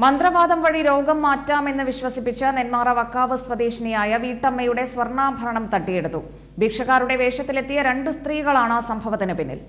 മന്ത്രവാദം വഴി രോഗം മാറ്റാമെന്ന് വിശ്വസിപ്പിച്ച് നെന്മാറ വക്കാവ് സ്വദേശിനിയായ വീട്ടമ്മയുടെ സ്വർണാഭരണം തട്ടിയെടുത്തു. ഭിക്ഷക്കാരുടെ വേഷത്തിലെത്തിയ രണ്ട് സ്ത്രീകളാണ് സംഭവത്തിന് പിന്നിൽ.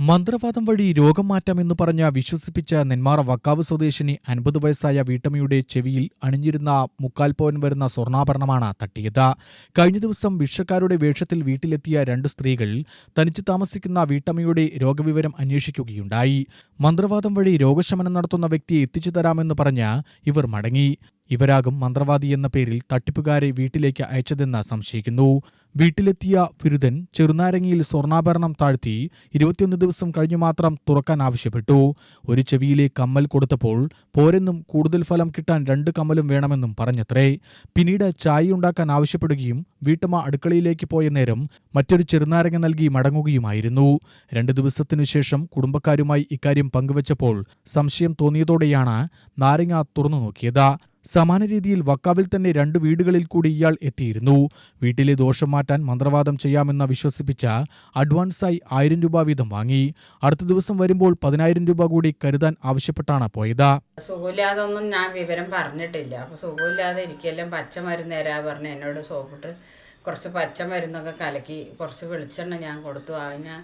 മന്ത്രവാദം വഴി രോഗം മാറ്റാമെന്ന് പറഞ്ഞ വിശ്വസിപ്പിച്ച നെന്മാറ വക്കാവ് സ്വദേശിനി അൻപത് വയസ്സായ വീട്ടമ്മയുടെ ചെവിയിൽ അണിഞ്ഞിരുന്ന മുക്കാൽ പവൻ വരുന്ന സ്വർണാഭരണമാണ് തട്ടിയത്. കഴിഞ്ഞ ദിവസം ഭിക്ഷക്കാരുടെ വേഷത്തിൽ വീട്ടിലെത്തിയ രണ്ട് സ്ത്രീകൾ തനിച്ച് താമസിക്കുന്ന വീട്ടമ്മയുടെ രോഗവിവരം അന്വേഷിക്കുകയുണ്ടായി. മന്ത്രവാദം വഴി രോഗശമനം നടത്തുന്ന വ്യക്തിയെ എത്തിച്ചു തരാമെന്ന് പറഞ്ഞ് ഇവർ മടങ്ങി. ഇവരാകും മന്ത്രവാദി എന്ന പേരിൽ തട്ടിപ്പുകാരെ വീട്ടിലേക്ക് അയച്ചതെന്ന് സംശയിക്കുന്നു. വീട്ടിലെത്തിയ ബിരുദൻ ചെറുനാരങ്ങയിൽ സ്വർണാഭരണം താഴ്ത്തി ഇരുപത്തിയൊന്ന് ദിവസം കഴിഞ്ഞു മാത്രം തുറക്കാൻ ആവശ്യപ്പെട്ടു. ഒരു ചെവിയിലെ കമ്മൽ കൊടുത്തപ്പോൾ പോരെന്നും കൂടുതൽ ഫലം കിട്ടാൻ രണ്ട് കമ്മലും വേണമെന്നും പറഞ്ഞത്രേ. പിന്നീട് ചായ ഉണ്ടാക്കാൻ ആവശ്യപ്പെടുകയും വീട്ടമ്മ അടുക്കളയിലേക്ക് പോയ നേരം മറ്റൊരു ചെറുനാരങ്ങ നൽകി മടങ്ങുകയുമായിരുന്നു. രണ്ടു ദിവസത്തിനു ശേഷം കുടുംബക്കാരുമായി ഇക്കാര്യം പങ്കുവച്ചപ്പോൾ സംശയം തോന്നിയതോടെയാണ് നാരങ്ങ തുറന്നു നോക്കിയത്. സമാന രീതിയിൽ വക്കാവിൽ തന്നെ രണ്ട് വീടുകളിൽ കൂടി ഇയാൾ എത്തിയിരുന്നു. വീട്ടിലെ ദോഷം മാറ്റാൻ മന്ത്രവാദം ചെയ്യാമെന്ന് വിശ്വസിപ്പിച്ച അഡ്വാൻസായി ആയിരം രൂപ വീതം വാങ്ങി. അടുത്ത ദിവസം വരുമ്പോൾ പതിനായിരം രൂപ കൂടി കരുതാൻ ആവശ്യപ്പെട്ടാണ് പോയത്. സുഖമില്ലാതൊന്നും ഞാൻ വിവരം പറഞ്ഞിട്ടില്ല. അപ്പോൾ സുഖമില്ലാതെ എനിക്കെല്ലാം പച്ചമരുന്ന് തരാ പറഞ്ഞ് എന്നോട് സോപ്പിട്ട് കുറച്ച് പച്ചമരുന്നൊക്കെ കലക്കി കുറച്ച് വെളിച്ചെണ്ണ ഞാൻ കൊടുത്തു. അതിന്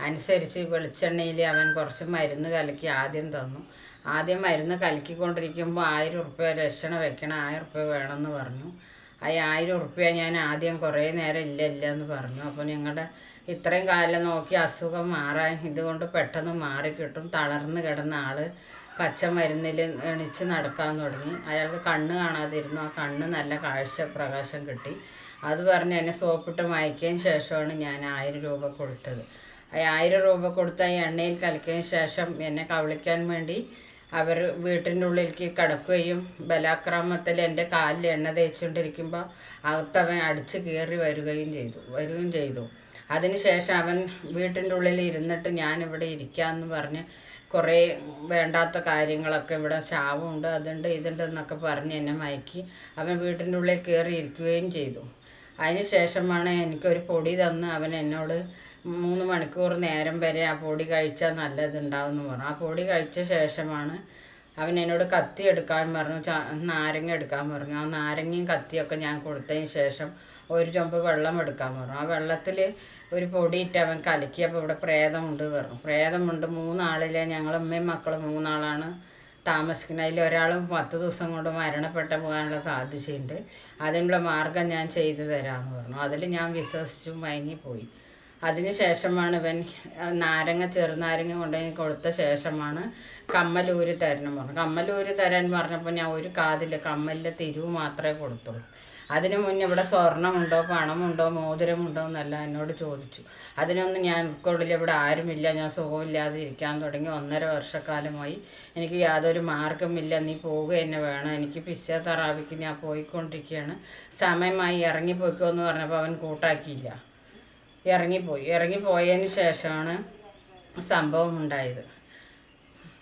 അനുസരിച്ച് വെളിച്ചെണ്ണയിൽ അവൻ കുറച്ച് മരുന്ന് കലക്കി ആദ്യം തന്നു. ആദ്യം മരുന്ന് കലക്കിക്കൊണ്ടിരിക്കുമ്പോൾ ആയിരം ഉറുപ്പ്യ ലക്ഷണം വെക്കണം ആയിരം ഉറുപ്പ്യ വേണമെന്ന് പറഞ്ഞു. ആ ആയിരം ഉറുപ്പ്യ ഞാൻ ആദ്യം കുറേ നേരം ഇല്ല ഇല്ല എന്ന് പറഞ്ഞു. അപ്പോൾ ഞങ്ങളുടെ ഇത്രയും കാലം നോക്കി അസുഖം മാറാൻ ഇതുകൊണ്ട് പെട്ടെന്ന് മാറിക്കിട്ടും. തളർന്ന് കിടന്ന ആൾ പച്ചമരുന്നിൽ എണിച്ച് നടക്കാൻ തുടങ്ങി. അയാൾക്ക് കണ്ണ് കാണാതിരുന്നു. ആ കണ്ണ് നല്ല കാഴ്ച പ്രകാശം കിട്ടി. അത് പറഞ്ഞ് എന്നെ സോപ്പിട്ട് മയക്കിയതിന് ശേഷമാണ് ഞാൻ ആയിരം രൂപ കൊടുത്തത്. ആയിരം രൂപ കൊടുത്ത എണ്ണയിൽ കലക്കിയതിന് ശേഷം എന്നെ കവളിക്കാൻ വേണ്ടി അവർ വീട്ടിന്റെ ഉള്ളിലേക്ക് കിടക്കുകയും ബലാക്രമത്തിൽ എന്റെ കാലിൽ എണ്ണ തേച്ചുകൊണ്ടിരിക്കുമ്പോൾ അകത്തവൻ അടിച്ച് കയറി വരികയും ചെയ്തു വരികയും ചെയ്തു. അതിനുശേഷം അവൻ വീട്ടിന്റെ ഉള്ളിൽ ഇരുന്നിട്ട് ഇവിടെ ഇരിക്കാമെന്ന് പറഞ്ഞ് കുറേ വേണ്ടാത്ത കാര്യങ്ങളൊക്കെ ഇവിടെ ചാവുണ്ട് അതുണ്ട് ഇതുണ്ട് എന്നൊക്കെ പറഞ്ഞ് എന്നെ മയക്കി അവൻ വീട്ടിന്റെ ഉള്ളിൽ കയറി ഇരിക്കുകയും ചെയ്തു. അതിന് ശേഷമാണ് എനിക്കൊരു പൊടി തന്ന് അവൻ എന്നോട് മൂന്ന് മണിക്കൂർ നേരം വരെ ആ പൊടി കഴിച്ചാൽ നല്ലതുണ്ടാവും എന്ന് പറഞ്ഞു. ആ പൊടി കഴിച്ച ശേഷമാണ് അവൻ എന്നോട് കത്തി എടുക്കാൻ പറഞ്ഞു. നാരങ്ങ എടുക്കാൻ പറഞ്ഞു. ആ നാരങ്ങയും കത്തിയൊക്കെ ഞാൻ കൊടുത്തതിന് ശേഷം ഒരു ചൊമ്പ് വെള്ളം എടുക്കാൻ പറഞ്ഞു. ആ വെള്ളത്തിൽ ഒരു പൊടിയിട്ട് അവൻ കലക്കിയപ്പോൾ ഇവിടെ പ്രേതമുണ്ട് പറഞ്ഞു. പ്രേതമുണ്ട്. മൂന്നാളിലെ ഞങ്ങൾ അമ്മയും മക്കളും മൂന്നാളാണ് താമസിക്കുന്നത്. അതിൽ ഒരാളും പത്ത് ദിവസം കൊണ്ട് മരണപ്പെട്ട പോകാനുള്ള സാധ്യതയുണ്ട്. അതിനുള്ള മാർഗം ഞാൻ ചെയ്തു തരാമെന്ന് പറഞ്ഞു. അതിൽ ഞാൻ വിശ്വസിച്ചു മയങ്ങിപ്പോയി. അതിന് ശേഷമാണ് ഇവൻ നാരങ്ങ ചെറുനാരങ്ങ കൊണ്ടുപോയി കൊടുത്ത ശേഷമാണ് കമ്മലൂര് തരണം പറഞ്ഞു കമ്മലൂര് തരാൻ പറഞ്ഞപ്പോൾ ഞാൻ ഒരു കാതിൽ കമ്മലിന്റെ തിരിവ് മാത്രമേ കൊടുത്തുള്ളൂ. അതിനു മുന്നേ ഇവിടെ സ്വർണമുണ്ടോ പണമുണ്ടോ മോതിരമുണ്ടോ എന്നല്ല എന്നോട് ചോദിച്ചു. അതിനൊന്നും ഞാൻ ഉൾക്കൊള്ളില്ല ഇവിടെ ആരുമില്ല ഞാൻ സുഖമില്ലാതെ ഇരിക്കാൻ തുടങ്ങി. ഒന്നര വർഷക്കാലമായി എനിക്ക് യാതൊരു മാർഗമില്ല നീ പോവുക തന്നെ വേണം. എനിക്ക് ഫിസിയോതെറാപ്പിക്ക് ഞാൻ പോയിക്കൊണ്ടിരിക്കുകയാണ്. സമയമായി ഇറങ്ങിപ്പോയിക്കോ എന്ന് പറഞ്ഞപ്പോൾ അവൻ കൂട്ടാക്കിയില്ല. ഇറങ്ങിപ്പോയി. ഇറങ്ങിപ്പോയതിന് ശേഷമാണ് സംഭവം ഉണ്ടായത്.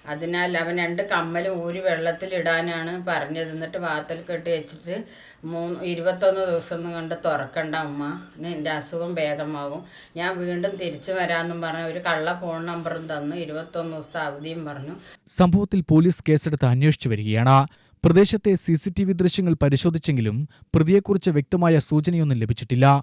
അതിനാൽ അവൻ രണ്ട് കമ്മലും ഊരി വെള്ളത്തിലിടാനാണ് പറഞ്ഞത്. എന്നിട്ട് വാത്തൽ കെട്ടി വെച്ചിട്ട് മൂന്ന് ഇരുപത്തൊന്ന് ദിവസം കണ്ട് തുറക്കണ്ട അമ്മ എന്റെ അസുഖം ഭേദമാകും. ഞാൻ വീണ്ടും തിരിച്ചു വരാമെന്നും പറഞ്ഞു. ഒരു കള്ള ഫോൺ നമ്പറും തന്നു. ഇരുപത്തൊന്ന് ദിവസത്തെ അവധിയും പറഞ്ഞു. സംഭവത്തിൽ പോലീസ് കേസെടുത്ത് അന്വേഷിച്ചു വരികയാണ്. പ്രദേശത്തെ സി സി ടി വി ദൃശ്യങ്ങൾ പരിശോധിച്ചെങ്കിലും പ്രതിയെക്കുറിച്ച് വ്യക്തമായ സൂചനയൊന്നും ലഭിച്ചിട്ടില്ല.